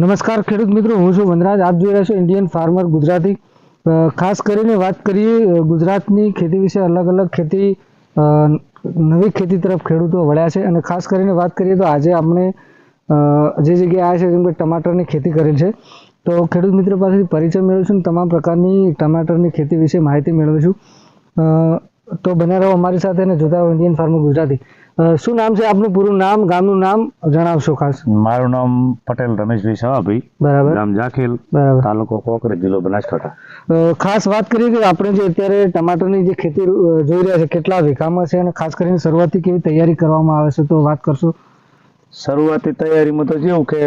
નમસ્કાર ખેડૂત મિત્રો હું છું વનરાજ. આપ જોઈ રહ્યા છો ઇન્ડિયન ફાર્મર ગુજરાતી. ખાસ કરીને વાત કરીએ ગુજરાતની ખેતી વિશે અલગ અલગ ખેતી નવી ખેતી તરફ ખેડૂતો વળ્યા છે. અને ખાસ કરીને વાત કરીએ તો આજે આપણે જે જગ્યાએ આવ્યા છે જેમ કે ટમાટરની ખેતી કરેલ છે તો ખેડૂત મિત્રો પાસેથી પરિચય મેળવીશું અને તમામ પ્રકારની ટમાટરની ખેતી વિશે માહિતી મેળવીશું. અ, તો બને રહો અમારી સાથે અને જોતા રહો ઇન્ડિયન ફાર્મર ગુજરાતી. શું નામ છે આપનું? પૂરું નામ ગામનું નામ જણાવશો ખાસ. મારું નામ પટેલ રમેશભાઈ સવાભાઈ બરાબર. ગામ જાખેલ. બરાબર. તાલુકો કોકરેજ જિલ્લો બનાસકાંઠા. ખાસ વાત કરીએ કે આપણે જે અત્યારે ટમાટરની જે ખેતી જોઈ રહ્યા છે કેટલા વીઘામાં છે અને ખાસ કરીને શરૂઆતથી કેવી તૈયારી કરવામાં આવે છે તો વાત કરશો? શરૂઆતી તૈયારીમાં તો જેવું કે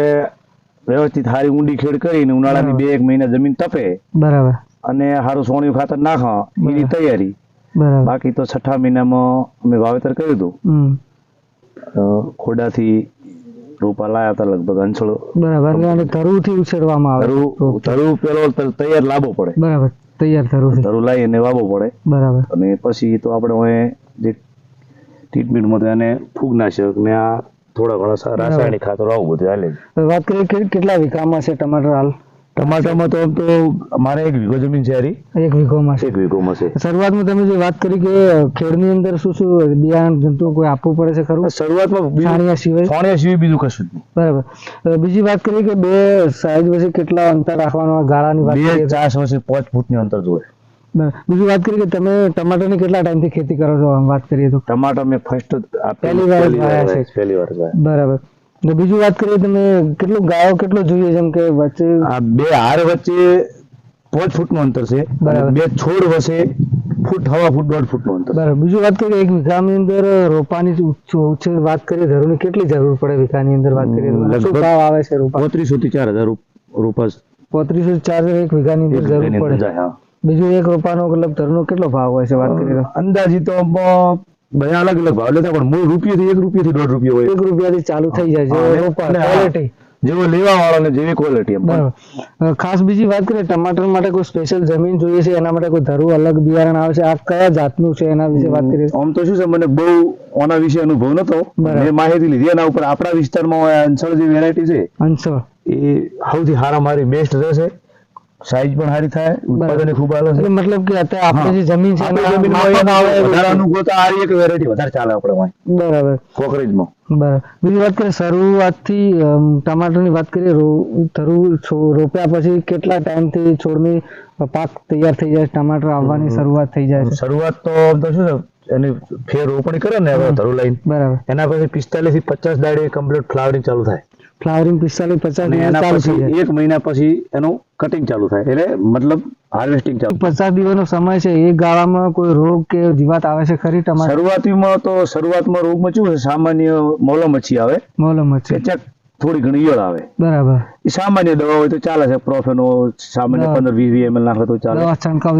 વ્યવસ્થિત સારી ઊંડી ખેડ કરીને ઉનાળાની બે એક મહિના જમીન તપે. બરાબર. અને સારું સોણિયું ખાતર નાખો એની તૈયારી. બાકી તો છઠ્ઠા મહિનામાં અમે વાવેતર કર્યું હતું. ખોડાથી રોપા લાયા હતા લગભગ અંછળો બરાબર. અને ધરુથી ઉછેરવામાં આવે. ધરું ધરું પેલો તૈયાર લાવવો પડે. બરાબર. તૈયાર ધરુથી. ધરું લાવીને વાવવો પડે. બરાબર. અને પછી તો આપણે હવે જે ટ્રીટમેન્ટમાં તો એને ફૂગનાશક ને આ થોડા ઘણા રાસાયણિક ખાતરો આવું બધું હાલે વાત કરીએ કેટલા વીઘામાં છે ટમાટર હાલ? ટમાટામાં તો આમ તો મારે એક વીઘો જમીન છે હારી. એક વીઘોમાં છે. એક વીઘોમાં છે. શરૂઆતમાં તમે જે વાત કરી કે ખેડની અંદર શું શું બિયારણ જંતુઓ કોઈ આપવું પડે છે ખરું? શરૂઆતમાં છાણિયા સિવાય? સોણિયા સિવાય બીજું કશું જ બરાબર. બીજી વાત કરીએ કે બે સાઈઝ વચ્ચે કેટલા અંતર રાખવાનું ગાળાની વાત બે ચાર વચ્ચે પાંચ ફૂટની અંતર જોઈએ. બીજી વાત કરીએ કે તમે ટમાટરની કેટલા ટાઈમથી ખેતી કરો છો? આમ વાત કરીએ તો. ટમાટા મેં ફર્સ્ટ પહેલી વાર પહેલી વાર બરાબર. તો બીજી વાત કરીએ તમે કેટલું ગાળો કેટલો જોઈએ જેમ કે વચ્ચે આ બે હાર વચ્ચે પાંચ ફૂટનું અંતર છે. બે છોડ વચ્ચે ફૂટ હવા ફૂટ દોઢ ફૂટનું અંતર બરાબર. બીજું વાત કરીએ એક વીઘાની અંદર રોપાની ઉછેર વાત કરીએ ધરોની કેટલી જરૂર પડે વીઘાની અંદર વાત કરીએ? લગભગ- આવે છે રોપા પોત્રીસો થી ચાર હજાર રૂપ- પોત્રીસો ચાર એક વીઘાની અંદર જરૂર પડે. બીજું એક રોપાનો મતલબ ધરનો કેટલો ભાવ હોય છે વાત કરીએ અંદાજી તો બધા અલગ અલગ ભાવ લેતા પણ મૂળ રૂપિયો એક રૂપિયો થી દોઢ રૂપિયો હોય. એક રૂપિયાથી ચાલુ થઈ જાય. ક્વોલિટી જેવો લેવા વાળો ને જેવી ક્વોલિટી બરાબર. ખાસ બીજી વાત કરીએ ટમાટર માટે કોઈ સ્પેશિયલ જમીન જોઈએ છે? એના માટે કોઈ ધરું અલગ બિયારણ આવે છે? આ કયા જાતનું છે એના વિશે વાત કરીએ? આમ તો શું છે મને બહુ આના વિશે અનુભવ નતો. મેં માહિતી લીધી એના ઉપર આપણા વિસ્તારમાં અંસળ જે વેરાયટી છે અંસળ. એ સૌથી સારા મારી બેસ્ટ રહેશે. સાઈઝ પણ સારી થાય ઉત્પાદન ખૂબ આવે છે. એટલે મતલબ કે અત્યારે આપણે જે જમીન છે આવે વધારે અનુકૂળ આ એક વેરાયટી વધારે ચાલે આપણે વાંહે. બરાબર. કોકરેજમાં. બરાબર. બીજી વાત કરીએ શરૂઆતથી ટમાટરની વાત કરીએ રો- ધરું રોપ્યા પછી કેટલા ટાઈમથી છોડની પાક તૈયાર થઈ જાય ટમાટર આવવાની શરૂઆત થઈ જાય શરૂઆત તો તો શું છે એની ફેર રોપણી કરે ને હવે ધરું લાઈન બરાબર. એના પછી પિસ્તાલીસથી પચાસ દાડે કમ્પ્લીટ ફ્લાવરિંગ ચાલુ થાય. ફ્લાવરિંગ પિસ્તાલીસ પચાસ દિવસ એના પછી એક મહિના પછી એનું કટિંગ ચાલુ થાય. એટલે મતલબ હાર્વેસ્ટિંગ ચાલુ. પચાસ દિવસનો સમય છે એ ગાળામાં કોઈ રોગ કે જીવાત આવે છે ખરી તમારે? શરૂઆતીમાં તો શરૂઆતમાં રોગમાં શું છે સામાન્ય મોલો મચ્છી આવે. મોલો મચ્છી. ચેક થોડી ઘણી ઈયળ આવે. બરાબર. એ સામાન્ય દવા હોય તો ચાલે છે પ્રોફેનો સામાન્ય. પંદર વીસ વીસ ml નાખે તો ચાલે. છંટકાવ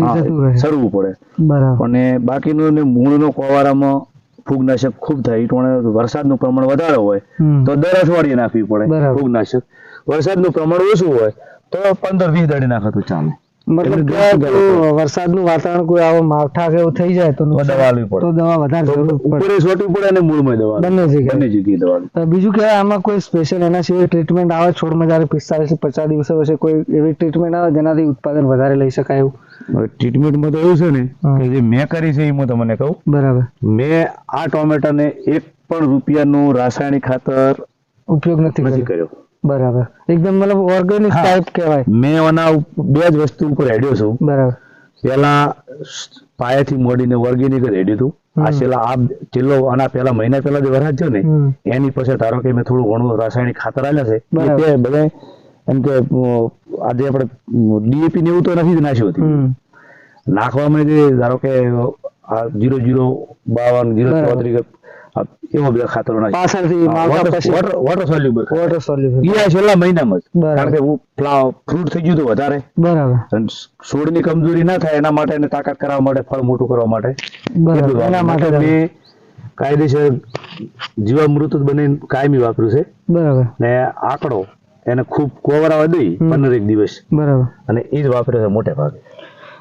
સરવું પડે. બરાબર. અને બાકીનું ને મૂળનો કોવારામાં ફૂગનાશક ખૂબ થાય. ઈ ટોણે વરસાદનું પ્રમાણ વધારે હોય તો દર અઠવાડિયે નાખવી પડે. ફૂગનાશક. વરસાદનું પ્રમાણ ઓછું હોય તો પંદર વીસ દાડે નાખતું ચાલે. મતલબ એટલે કે દસ કોઈ વરસાદનું વાતાવરણ કોઈ આવો માવઠા કે એવું થઈ જાય તો દવા લેવી તો દવા વધારે જરૂર પડે. ઉપરે છોટવી પડે અને મૂળમાં દવા બંને જગ્યાએ. બંને જગ્યાએ દવા બીજું કે આમાં કોઈ સ્પેશિયલ એના સિવાય ટ્રીટમેન્ટ આવે? છોડમાં જ્યારે પિસ્તાલીસથી પચાસ દિવસો વચ્ચે કોઈ એવી ટ્રીટમેન્ટ આવે જેનાથી ઉત્પાદન વધારે લઈ શકાય એવું? ટ્રીટમેન્ટમાં તો એવું છે ને કે જે મેં કરી છે એ હું તમને કહું. બરાબર. મેં આ ટોમેટાને એક પણ રૂપિયાનું રાસાયણિક ખાતર ઉપયોગ નથી કર્યો. બરાબર. એકદમ મતલબ ઓર્ગેનિક ટાઈપ કહેવાય. મેં આના બે જ વસ્તુ ઉપર હેડ્યો છું. બરાબર. પેલા પાયાથી મોડીને ઓર્ગેનિક જ હેડ્યું હતું આ છેલ્લા આ છેલ્લો આના પેલા મહિના પહેલા જે વરસાદ છે ને એની પછી ધારો કે મેં થોડું ઘણું રાસાયણિક ખાતર આલ્યા છે તે બધા એમ કે આજે આપણે ડીએપી ને એવું તો નથી જ નાખ્યું હતું. નાખવામાં જે ધારો કે જીરો જીરો બાવન જીરો. ચોત્રીસ એવા બધા ખાતરો નાખ્યા પાછળથી water water soluble water solution એ છેલ્લા મહિનામાં જ કારણ કે ફ્રૂટ થઈ ગયું હતું વધારે બરાબર અને છોડની કમજોરી ના થાય એના માટે એને તાકાત કરાવવા માટે ફળ મોટું કરવા માટે એના માટે મેં કાયદેસર જીવામૃત બને કાયમી વાપર્યું છે બરાબર ને આંકડો એને ખૂબ કોવરાવા દઈ પંદર એક દિવસ બરાબર અને એ જ વાપરે છે મોટે ભાગે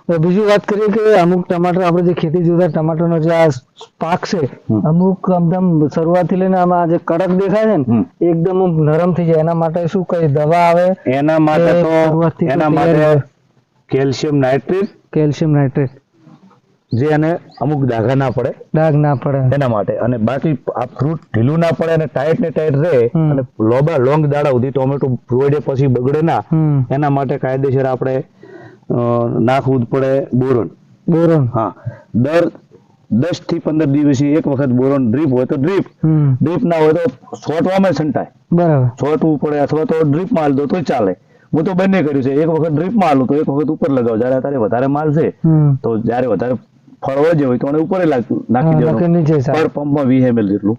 બીજી વાત કરીએ કે અમુક ટમાટર આપણે જે ખેતી જોતા ટમાટરનો જે આ પાક છે અમુક એકદમ શરૂઆતથી લઈને આમાં જે કડક દેખાય છે ને એકદમ નરમ થઈ જાય. એના માટે શું કઈ દવા આવે? એના માટે તો એના માટે કેલ્શિયમ નાઇટ્રેટ. Calcium nitrate. જે એને અમુક દાગા ના પડે. ડાઘ ના પડે. એના માટે. અને બાકી આ ફ્રૂટ ઢીલું ના પડે અને ટાઈટ ને ટાઈટ રહે અને લોબા લોંગ દાડા સુધી ટોમેટો પ્રોવાઈડે પછી બગડે ના એના માટે કાયદેસર આપણે નાખવું પડે બોરોન. બોરોન. હા. દર દસથી પંદર દિવસે એક વખત બોરોન ડ્રીપ હોય તો ડ્રીપ. ડ્રીપ ના હોય તો છોટવામાં છંટાય. બરાબર. છોટવું પડે અથવા તો ડ્રીપ માલ દો તો ચાલે. હું તો બંને કર્યું છે. એક વખત ડ્રીપ માલું તો એક વખત ઉપર લગાવ. જયારે અત્યારે વધારે માલ છે તો જયારે વધારે ફળવો જે હોય તો એને ઉપર નાખી દેવાનું. પર પંપમાં વીસ એમએલ જેટલું.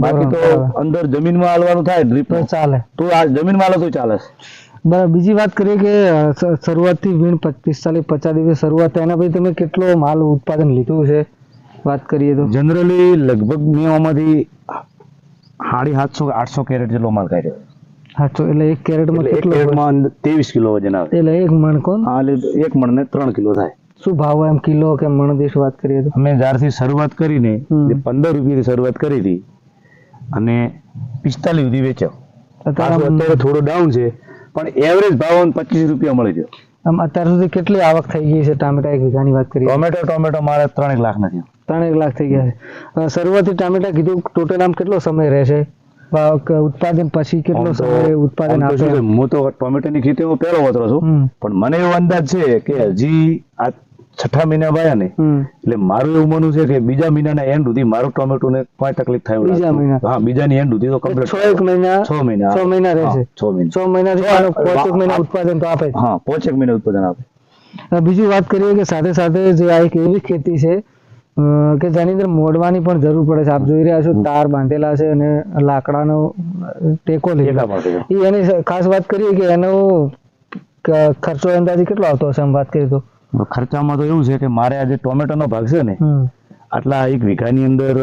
બાકી તો. અંદર જમીનમાં હાલવાનું થાય ડ્રીપ ચાલે. તો આ જમીનમાં હાલો તો ચાલે. બરાબર બીજી વાત કરીએ કે શરૂઆતથી વીણ પિસ્તાલીસ પચાસ દિવસ શરૂઆત એના પછી તમે કેટલો માલ ઉત્પાદન લીધું છે? વાત કરીએ તો. જનરલી લગભગ મેં આમાંથી સાડી સાતસો આઠસો કેરેટ જેટલો માલ કાઢ્યો સાચો એટલે એક કેરેટમાં કેટલો કેરેટમાં ત્રેવીસ કિલો વજન આવે. એટલે એક મણ કોણ? હા એટલે એક મણને ત્રણ કિલો થાય. શું ભાવ એમ કિલો કે મણ દીઠ વાત કરીએ તો? અમે જ્યારથી શરૂઆત કરીને પંદર રૂપિયાથી શરૂઆત કરી હતી અને પિસ્તાલીસ સુધી વેચ્યો. અત્યારે થોડો ડાઉન છે. પણ એવરેજ ભાવ પચીસ રૂપિયા મળી ગયો. આમ અત્યાર સુધી કેટલી આવક થઈ ગઈ છે ટામેટા એક વીઘાની વાત કરીએ. ટોમેટો ટોમેટો મારે ત્રણ એક લાખ નથી. ત્રણ એક લાખ થઈ ગયા છે. શરૂઆતથી ટામેટા કીધું ટોટલ આમ કેટલો સમય રહેશે? ઉત્પાદન પછી કેટલો સમય ઉત્પાદન આમ તો શું આપે છે, હું તો ટોમેટોની ખેતીમાં પહેલો વતરો છું. પણ મને એવો અંદાજ છે કે હજી આ છઠ્ઠા મહિના વાયા ને એટલે મારું એવું માનવું છે કે બીજા મહિનાના એન્ડ સુધી મારું ટોમેટો ને કોઈ તકલીફ થાય બીજા મહિના? હા બીજાની એન્ડ સુધી તો કમ્પ્લીટ છ એક મહિના છ મહિના. છ મહિના રહેશે. છ મહિના. છ મહિના છ- પાંચ એક મહિના ઉત્પાદન તો આપે. હા પોચેક મહિના ઉત્પાદન આપે. બીજી વાત કરીએ કે સાથે સાથે જે આ એક એવી ખેતી છે કે જેની અંદર મોડવાની પણ જરૂર પડે છે. આપ જોઈ રહ્યા છો તાર બાંધેલા છે અને લાકડાનો ટેકો એ એની ખાસ વાત કરીએ કે એનો ખર્ચો અંદાજે કેટલો આવતો હશે? એમ વાત કરીએ તો. ખર્ચામાં તો એવું છે કે મારે આજે ટોમેટોનો ભાગ છે ને આટલા એક વીઘાની અંદર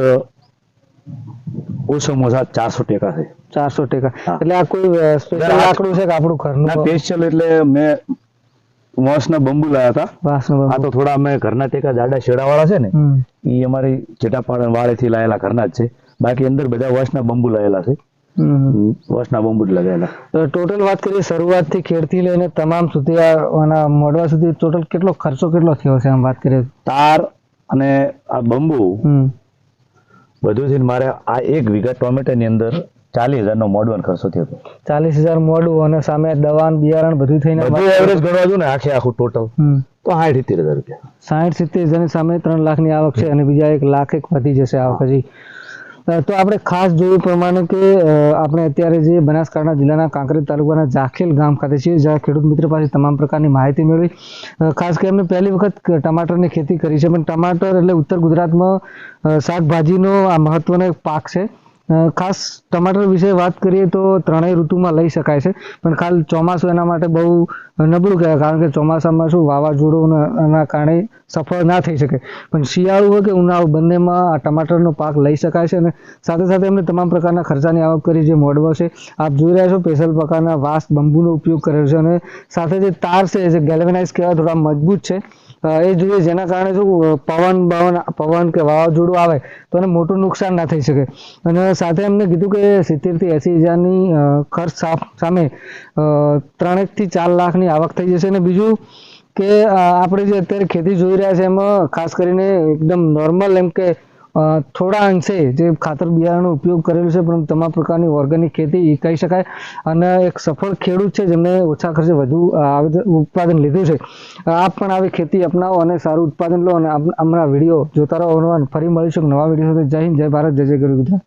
ઓછામાં ઓછા ચારસો ટેકા છે. ચારસો ટકા. એટલે આ કોઈ સ્પેશિયલ લાકડું છે કે આપણું ઘરનું? સ્પેશિયલ એટલે મેં વાંસના બંબુ લાયા હતા. આ તો થોડા અમે ઘરના ટેકા જાડા શેડાવાળા છે ને એ અમારી ચેટાપાડા વાળેથી લાયેલા ઘરના જ છે. બાકી અંદર બધા વાંસના બંબુ લાયેલા છે. બંબુ જ લગાયેલા તો ટોટલ વાત કરીએ શરૂઆતથી ખેડથી લઈને તમામ સુધી આના મોડવા સુધી ટોટલ કેટલો ખર્ચો કેટલો થયો છે આમ વાત કરીએ તાર અને આ બંબુ બધું થઈને મારે આ એક વીઘા ટોમેટાની અંદર ચાલીસ હજાર નો મોડવન ખર્ચો થયો હતો. ચાલીસ હજાર મોડું અને સામે દવા બિયારણ બધું થઈને બધું એવરેજ ગણવા દઉં ને આખે આખું ટોટલ તો સાઠ સિત્તેર હજાર રૂપિયા. સાઠ સિત્તેર હજારની સામે ત્રણ લાખની આવક છે અને બીજા એક લાખ એક વધી જશે આવક હજી તો આપણે ખાસ જોયું પ્રમાણે કે આપણે અત્યારે જે બનાસકાંઠા જિલ્લાના કાંકરેજ તાલુકાના જાખેલ ગામ ખાતે છીએ, જ્યાં ખેડૂત મિત્ર પાસે તમામ પ્રકારની માહિતી મેળવી. ખાસ કરીને પહેલી વખત ટમાટરની ખેતી કરી છે, પણ ટમાટર એટલે ઉત્તર ગુજરાતમાં શાકભાજીનો આ મહત્વનો એક પાક છે. ખાસ ટમાટર વિશે વાત કરીએ તો ત્રણેય ઋતુમાં લઈ શકાય છે. પણ ખાલી ચોમાસું એના માટે બહુ નબળું કહેવાય, કારણ કે ચોમાસામાં શું વાવાઝોડુંના કારણે સફળ ના થઈ શકે. પણ શિયાળું હોય કે ઉનાળું, બંનેમાં આ ટમાટરનો પાક લઈ શકાય છે અને સાથે સાથે એમને તમામ પ્રકારના ખર્ચાની આવક કરી જે મોડવો છે. આપ જોઈ રહ્યા છો સ્પેશિયલ પ્રકારના વાસ બંબુનો ઉપયોગ કર્યો છે અને સાથે જે તાર છે, જે ગેલ્વેનાઇઝ કહેવાય, થોડા મજબૂત છે. એ જોઈએ જેના કારણે શું પવન, બવન, પવન કે વાવાઝોડું આવે તો એને મોટું નુકસાન ના થઈ શકે. અને સાથે એમને કીધું કે સિત્તેરથી એંસી હજારની ખર્ચ સામે ત્રણેકથી ચાર લાખની આવક થઈ જશે. અને બીજું કે આપણે જે અત્યારે ખેતી જોઈ રહ્યા છે એમાં ખાસ કરીને એકદમ નોર્મલ એમ કે થોડા અંશે જે ખાતર બિયારણનો ઉપયોગ કરેલો છે, પણ તમામ પ્રકારની ઓર્ગેનિક ખેતી કહી શકાય. અને એક સફળ ખેડૂત છે જેમણે ઓછા ખર્ચે વધુ ઉત્પાદન લીધું છે. આપ પણ આવી ખેતી અપનાવો અને સારું ઉત્પાદન લો. અને હમણાં વીડિયો જોતા રહો. ફરી મળીશું નવા વીડિયો સાથે. જય હિન્દ, જય ભારત, જય જય ગુરુ ગુજરાત.